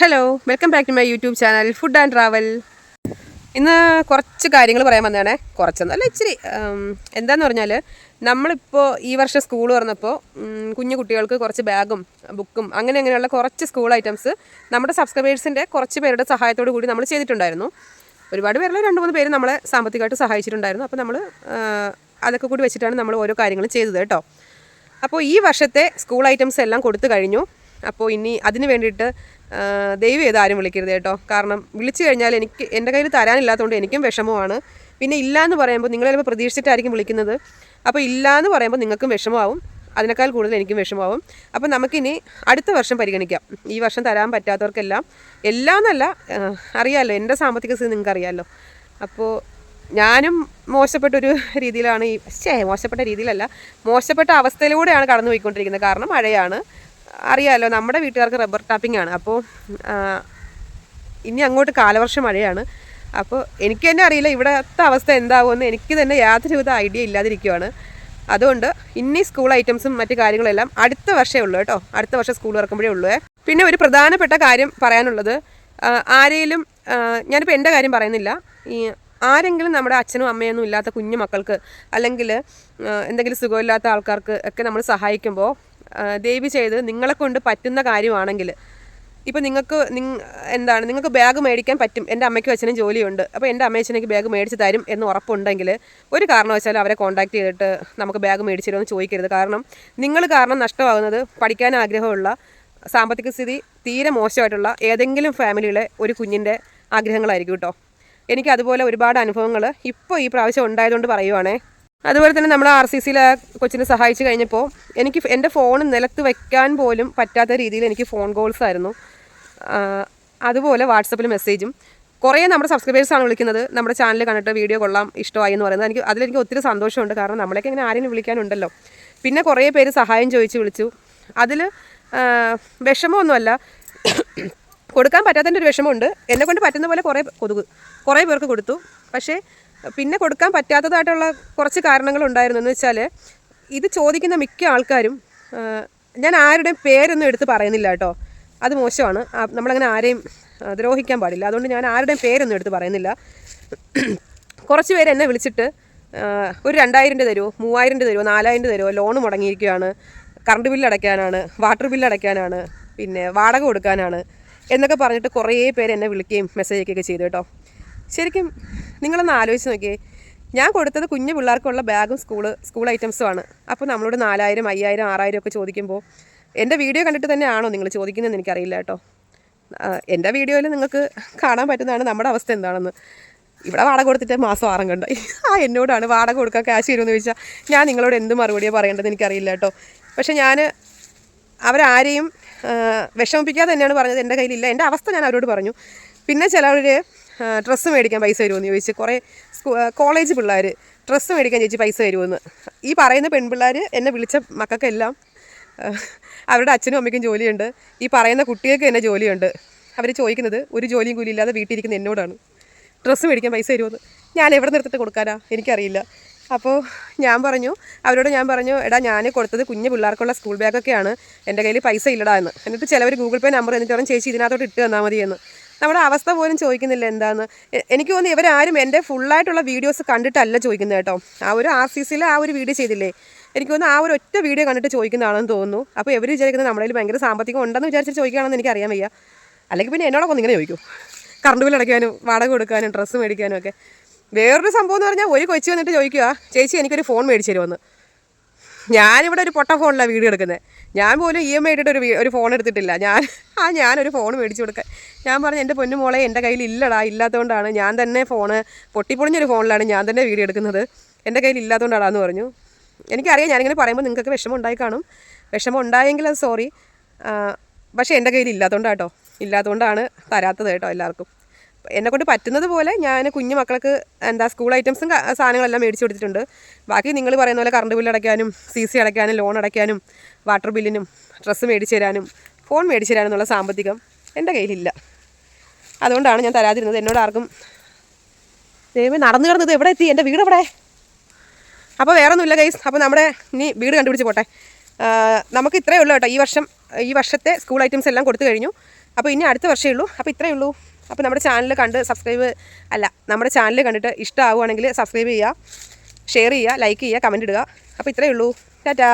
Hello welcome back to my YouTube channel food and travel ഇന്ന് കുറച്ച് കാര്യങ്ങൾ പറയാൻ വന്നതാണേ. അല്ല ഇച്ചിരി എന്താന്ന് പറഞ്ഞാൽ നമ്മളിപ്പോൾ ഈ വർഷം സ്കൂൾ തുറന്നപ്പോൾ കുഞ്ഞു കുട്ടികൾക്ക് കുറച്ച് ബാഗും ബുക്കും അങ്ങനെ അങ്ങനെയുള്ള കുറച്ച് സ്കൂൾ ഐറ്റംസ് നമ്മുടെ സബ്സ്ക്രൈബേഴ്സിന്റെ കുറച്ച് പേരുടെ സഹായത്തോടു കൂടി നമ്മൾ ചെയ്തിട്ടുണ്ടായിരുന്നു. ഒരുപാട് പേരിൽ രണ്ട് മൂന്ന് പേര് നമ്മളെ സാമ്പത്തികമായിട്ട് സഹായിച്ചിട്ടുണ്ടായിരുന്നു. അപ്പോൾ നമ്മൾ അതൊക്കെ കൂടി വെച്ചിട്ടാണ് നമ്മൾ ഓരോ കാര്യങ്ങളും ചെയ്തത് കേട്ടോ. അപ്പോൾ ഈ വർഷത്തെ സ്കൂൾ ഐറ്റംസ് എല്ലാം കൊടുത്തു കഴിഞ്ഞു. അപ്പോൾ ഇനി അതിന് വേണ്ടിയിട്ട് ദൈവം ഏതാരും ആരും വിളിക്കരുത് കേട്ടോ. കാരണം വിളിച്ചു കഴിഞ്ഞാൽ എനിക്ക് എന്റെ കയ്യിൽ തരാനില്ലാത്തതുകൊണ്ട് എനിക്കും വിഷമമാണ്. പിന്നെ ഇല്ല എന്ന് പറയുമ്പോൾ നിങ്ങൾ ചിലപ്പോൾ പ്രതീക്ഷിച്ചിട്ടായിരിക്കും വിളിക്കുന്നത്. അപ്പോൾ ഇല്ല എന്ന് പറയുമ്പോൾ നിങ്ങൾക്കും വിഷമമാവും. അതിനേക്കാൾ കൂടുതൽ എനിക്കും വിഷമമാവും. അപ്പോൾ നമുക്കിനി അടുത്ത വർഷം പരിഗണിക്കാം. ഈ വർഷം തരാൻ പറ്റാത്തവർക്കെല്ലാം. എല്ലാം എന്നല്ല അറിയാമല്ലോ എന്റെ സാമ്പത്തിക സ്ഥിതി നിങ്ങൾക്ക് അറിയാമല്ലോ അപ്പോൾ ഞാനും മോശപ്പെട്ടൊരു രീതിയിലാണ് ഈ ശേ മോശപ്പെട്ട രീതിയിലല്ല. മോശപ്പെട്ട അവസ്ഥയിലൂടെയാണ് കടന്നു പോയിക്കൊണ്ടിരിക്കുന്നത് കാരണം മഴയാണ്. അറിയാമല്ലോ നമ്മുടെ വീട്ടുകാർക്ക് റബ്ബർ ടാപ്പിംഗ് ആണ്. അപ്പോൾ ഇനി അങ്ങോട്ട് കാലവർഷം മഴയാണ്. അപ്പോൾ എനിക്ക് തന്നെ അറിയില്ല ഇവിടത്തെ അവസ്ഥ എന്താവുമെന്ന്. എനിക്ക് തന്നെ യാതൊരുവിധ ഐഡിയ ഇല്ലാതിരിക്കുവാണ്. അതുകൊണ്ട് ഇനി സ്കൂൾ ഐറ്റംസും മറ്റു കാര്യങ്ങളെല്ലാം അടുത്ത വർഷമേ ഉള്ളൂ കേട്ടോ. അടുത്ത വർഷം സ്കൂൾ തുറക്കുമ്പോഴേ ഉള്ളൂ. പിന്നെ ഒരു പ്രധാനപ്പെട്ട കാര്യം പറയാനുള്ളത് ആരെങ്കിലും ഞാനിപ്പോൾ എന്റെ കാര്യം പറയുന്നില്ല. ഈ ആരെങ്കിലും നമ്മുടെ അച്ഛനും അമ്മയൊന്നും ഇല്ലാത്ത കുഞ്ഞു മക്കൾക്ക് അല്ലെങ്കിൽ എന്തെങ്കിലും സുഖമില്ലാത്ത ആൾക്കാർക്ക് ഒക്കെ നമ്മൾ സഹായിക്കുമ്പോൾ ദയവ് ചെയ്ത് നിങ്ങളെ കൊണ്ട് പറ്റുന്ന കാര്യമാണെങ്കിൽ. ഇപ്പോൾ നിങ്ങൾക്ക് നിങ് എന്താണ് നിങ്ങൾക്ക് ബാഗ് മേടിക്കാൻ പറ്റും. എന്റെ അമ്മയ്ക്കും അച്ഛനും ജോലിയുണ്ട്. അപ്പോൾ എന്റെ അമ്മയച്ഛനേക്ക് ബാഗ് മേടിച്ച് തരും എന്ന് ഉറപ്പുണ്ടെങ്കിൽ ഒരു കാരണവശാലും അവരെ കോൺടാക്ട് ചെയ്തിട്ട് നമുക്ക് ബാഗ് മേടിച്ചു തരുമെന്ന് ചോദിക്കരുത്. കാരണം നിങ്ങൾ കാരണം നഷ്ടമാകുന്നത് പഠിക്കാൻ ആഗ്രഹമുള്ള സാമ്പത്തിക സ്ഥിതി തീരെ മോശമായിട്ടുള്ള ഏതെങ്കിലും ഫാമിലിയിലെ ഒരു കുഞ്ഞിന്റെ ആഗ്രഹങ്ങളായിരിക്കും കേട്ടോ. എനിക്ക് അതുപോലെ ഒരുപാട് അനുഭവങ്ങൾ ഇപ്പോൾ ഈ പ്രാവശ്യം ഉണ്ടായതുകൊണ്ട് പറയുവാണേ. അതുപോലെ തന്നെ നമ്മൾ ആർ സി സിയിലെ കൊച്ചിനെ സഹായിച്ചു കഴിഞ്ഞപ്പോൾ എനിക്ക് എന്റെ ഫോൺ നിലത്ത് വെക്കാൻ പോലും പറ്റാത്ത രീതിയിൽ എനിക്ക് ഫോൺ കോൾസ് ആയിരുന്നു. അതുപോലെ വാട്സപ്പിൽ മെസ്സേജും. കുറേ നമ്മുടെ സബ്സ്ക്രൈബേഴ്സ് ആണ് വിളിക്കുന്നത്. നമ്മുടെ ചാനൽ കണ്ടിട്ട് വീഡിയോ കൊള്ളാം ഇഷ്ടമായി എന്ന് പറയുന്നത്. എനിക്ക് അതിലെനിക്ക് ഒത്തിരി സന്തോഷമുണ്ട്. കാരണം നമ്മളൊക്കെ ഇങ്ങനെ ആരെയും വിളിക്കാനുണ്ടല്ലോ. പിന്നെ കുറേ പേര് സഹായം ചോദിച്ച് വിളിച്ചു. അതിൽ വിഷമമൊന്നുമല്ല. കൊടുക്കാൻ പറ്റാത്തതിന്റെ ഒരു വിഷമമുണ്ട്. എന്നെ കൊണ്ട് പറ്റുന്ന പോലെ കുറേ കൊതുക് കുറേ പേർക്ക് കൊടുത്തു. പക്ഷേ പിന്നെ കൊടുക്കാൻ പറ്റാത്തതായിട്ടുള്ള കുറച്ച് കാരണങ്ങളുണ്ടായിരുന്നു. എന്ന് വെച്ചാൽ ഇത് ചോദിക്കുന്ന മിക്ക ആൾക്കാരും ഞാൻ ആരുടെയും പേരൊന്നും എടുത്ത് പറയുന്നില്ല കേട്ടോ. അത് മോശമാണ്. നമ്മളങ്ങനെ ആരെയും ദ്രോഹിക്കാൻ പാടില്ല. അതുകൊണ്ട് ഞാൻ ആരുടെയും പേരൊന്നും എടുത്ത് പറയുന്നില്ല. കുറച്ച് പേര് എന്നെ വിളിച്ചിട്ട് ഒരു രണ്ടായിരം രൂപ തരുമോ മൂവായിരം രൂപ തരുമോ നാലായിരം രൂപ തരുമോ ലോൺ മുടങ്ങിയിരിക്കുകയാണ്. കറണ്ട് ബില്ല് അടയ്ക്കാനാണ് വാട്ടർ ബില്ല് അടയ്ക്കാനാണ് പിന്നെ വാടക കൊടുക്കാനാണ് എന്നൊക്കെ പറഞ്ഞിട്ട് കുറേ പേര് എന്നെ വിളിക്കുകയും മെസ്സേജ് അയക്കുകയൊക്കെ ചെയ്തു കേട്ടോ. ശരിക്കും നിങ്ങളൊന്ന് ആലോചിച്ച് നോക്കിയേ. ഞാൻ കൊടുത്തത് കുഞ്ഞു പിള്ളേർക്കുള്ള ബാഗും സ്കൂൾ സ്കൂൾ ഐറ്റംസുമാണ്. അപ്പോൾ നമ്മളോട് നാലായിരം അയ്യായിരം ആറായിരം ഒക്കെ ചോദിക്കുമ്പോൾ എന്റെ വീഡിയോ കണ്ടിട്ട് തന്നെയാണോ നിങ്ങൾ ചോദിക്കുന്നതെന്ന് എനിക്കറിയില്ല കേട്ടോ. എന്റെ വീഡിയോയിൽ നിങ്ങൾക്ക് കാണാൻ പറ്റുന്നതാണ് നമ്മുടെ അവസ്ഥ എന്താണെന്ന്. ഇവിടെ വാടക കൊടുത്തിട്ട് മാസം ആറും കണ്ടായി. ആ എന്നോടാണ് വാടക കൊടുക്കാൻ ക്യാഷ് തരുമെന്ന് ചോദിച്ചാൽ ഞാൻ നിങ്ങളോട് എന്ത് മറുപടിയാണ് പറയേണ്ടത് എനിക്കറിയില്ല കേട്ടോ. പക്ഷേ ഞാൻ അവരാരെയും വിഷമിപ്പിക്കാതെ തന്നെയാണ് പറഞ്ഞത്. എന്റെ കയ്യിലില്ല. എന്റെ അവസ്ഥ ഞാൻ അവരോട് പറഞ്ഞു. പിന്നെ ചിലവർ ഡ്രസ്സ് മേടിക്കാൻ പൈസ തരുമെന്ന് ചോദിച്ച് കുറേ കോളേജ് പിള്ളേർ ഡ്രസ്സ് മേടിക്കാൻ ചോദിച്ച് പൈസ തരുമെന്ന് ഈ പറയുന്ന പെൺപിള്ളേർ എന്നെ വിളിച്ച മക്കൾക്കെല്ലാം അവരുടെ അച്ഛനും അമ്മയ്ക്കും ജോലിയുണ്ട്. ഈ പറയുന്ന കുട്ടികൾക്ക് തന്നെ ജോലിയുണ്ട്. അവർ ചോദിക്കുന്നത് ഒരു ജോലിയും കൂലി ഇല്ലാതെ വീട്ടിലിരിക്കുന്ന എന്നോടാണ്. ഡ്രസ്സ് മേടിക്കാൻ പൈസ തരുമെന്ന് ഞാൻ എവിടെ നിർത്തിട്ട് കൊടുക്കാനാ? എനിക്കറിയില്ല. അപ്പോൾ ഞാൻ പറഞ്ഞു അവരോട് ഞാൻ പറഞ്ഞു എടാ ഞാൻ കൊടുത്തത് കുഞ്ഞു പിള്ളേർക്കുള്ള സ്കൂൾ ബാഗൊക്കെയാണ്. എന്റെ കയ്യിൽ പൈസ ഇല്ലടാ എന്ന്. എന്നിട്ട് ചിലവർ ഗൂഗിൾ പേ നമ്പർ എന്നിട്ട് പറഞ്ഞു ചേച്ചി ഇതിനകത്തോട്ട് ഇട്ട് തന്നാൽ മതി എന്ന് നമ്മുടെ അവസ്ഥ പോലും ചോദിക്കുന്നില്ല എന്താന്ന്. എനിക്ക് തോന്നുന്നു ഇവരാരും എന്റെ ഫുള്ളായിട്ടുള്ള വീഡിയോസ് കണ്ടിട്ടല്ല ചോദിക്കുന്നത് കേട്ടോ. ആ ഒരു ആർ സി സിയിൽ ആ ഒരു വീഡിയോ ചെയ്തില്ലേ? എനിക്ക് തോന്നുന്നു ആ ഒരു ഒറ്റ വീഡിയോ കണ്ടിട്ട് ചോദിക്കുന്നതാണെന്ന് തോന്നുന്നു. അപ്പോൾ ഇവർ വിചാരിക്കുന്നത് നമ്മളതിൽ ഭയങ്കര സാമ്പത്തികം ഉണ്ടെന്ന് വിചാരിച്ചിട്ട് ചോദിക്കുകയാണെന്ന് എനിക്ക് അറിയാൻ വയ്യ. അല്ലെങ്കിൽ പിന്നെ എന്നോടൊക്കെ ഇങ്ങനെ ചോദിക്കും. കറണ്ട് ബിൽ അടയ്ക്കാനും വാടക കൊടുക്കാനും ഡ്രസ്സ് മേടിക്കാനും ഒക്കെ. വേറൊരു സംഭവം എന്ന് പറഞ്ഞാൽ ഒരു കൊച്ചു വന്നിട്ട് ചോദിക്കുക ചേച്ചി എനിക്കൊരു ഫോൺ മേടിച്ചു തരുമെന്ന് ഞാനിവിടെ ഒരു പൊട്ട ഫോണിലാണ് വീഡിയോ എടുക്കുന്നത് ഞാൻ പോലും ഇ എം ഐ ഇട്ടിട്ട് ഒരു ഒരു ഫോൺ എടുത്തിട്ടില്ല. ഞാൻ ആ ഞാനൊരു ഫോൺ മേടിച്ചു കൊടുക്കാൻ ഞാൻ പറഞ്ഞു എന്റെ പൊന്നു മോളെ എന്റെ കയ്യിൽ ഇല്ലടാ ഇല്ലാത്തതുകൊണ്ടാണ് ഞാൻ തന്നെ ഫോണ് പൊട്ടിപ്പൊളിഞ്ഞൊരു ഫോണിലാണ് ഞാൻ തന്നെ വീഡിയോ എടുക്കുന്നത്. എന്റെ കയ്യിൽ ഇല്ലാത്തതുകൊണ്ടാണെന്ന് പറഞ്ഞു. എനിക്കറിയാം ഞാനിങ്ങനെ പറയുമ്പോൾ നിങ്ങൾക്ക് വിഷമം ഉണ്ടായി കാണും. വിഷമം ഉണ്ടായെങ്കിൽ അത് സോറി പക്ഷേ എന്റെ കയ്യിൽ ഇല്ലാത്തതുകൊണ്ടാട്ടോ ഇല്ലാത്തതുകൊണ്ടാണ് തരാത്തത് കേട്ടോ എല്ലാവർക്കും. എന്നെ കൊണ്ട് പറ്റുന്നത് പോലെ ഞാൻ കുഞ്ഞു മക്കൾക്ക് എന്താ സ്കൂൾ ഐറ്റംസും സാധനങ്ങളെല്ലാം മേടിച്ചു കൊടുത്തിട്ടുണ്ട്. ബാക്കി നിങ്ങൾ പറയുന്ന പോലെ കറണ്ട് ബില്ല് അടയ്ക്കാനും സി സി അടയ്ക്കാനും ലോൺ അടയ്ക്കാനും വാട്ടർ ബില്ലിനും ഡ്രസ്സ് മേടിച്ചു തരാനും ഫോൺ മേടിച്ചു എന്നുള്ള സാമ്പത്തികം എന്റെ കയ്യിലില്ല. അതുകൊണ്ടാണ് ഞാൻ തരാതിരുന്നത്. എന്നോട് ആർക്കും ദൈവമേ നടന്നു കിടന്നത് എവിടെ എത്തി? എന്റെ വീട് എവിടെ? അപ്പോൾ വേറെ ഒന്നുമില്ല ഗൈസ് അപ്പോൾ നമ്മുടെ ഇനി വീട് കണ്ടുപിടിച്ച് പോട്ടെ. നമുക്ക് ഇത്രയേ ഉള്ളൂ കേട്ടോ. ഈ വർഷം ഈ വർഷത്തെ സ്കൂൾ ഐറ്റംസ് എല്ലാം കൊടുത്തു കഴിഞ്ഞു. അപ്പോൾ ഇനി അടുത്ത വർഷമേ ഉള്ളൂ. അപ്പോൾ ഇത്രയേ ഉള്ളൂ. അപ്പോൾ നമ്മുടെ ചാനൽ കണ്ട് സബ്സ്ക്രൈബ് അല്ല നമ്മുടെ ചാനൽ കണ്ടിട്ട് ഇഷ്ടമാവുകയാണെങ്കിൽ സബ്സ്ക്രൈബ് ചെയ്യുക ഷെയർ ചെയ്യുക ലൈക്ക് ചെയ്യുക കമന്റ് ഇടുക. അപ്പോൾ ഇത്രയേ ഉള്ളൂ. ടാറ്റാ.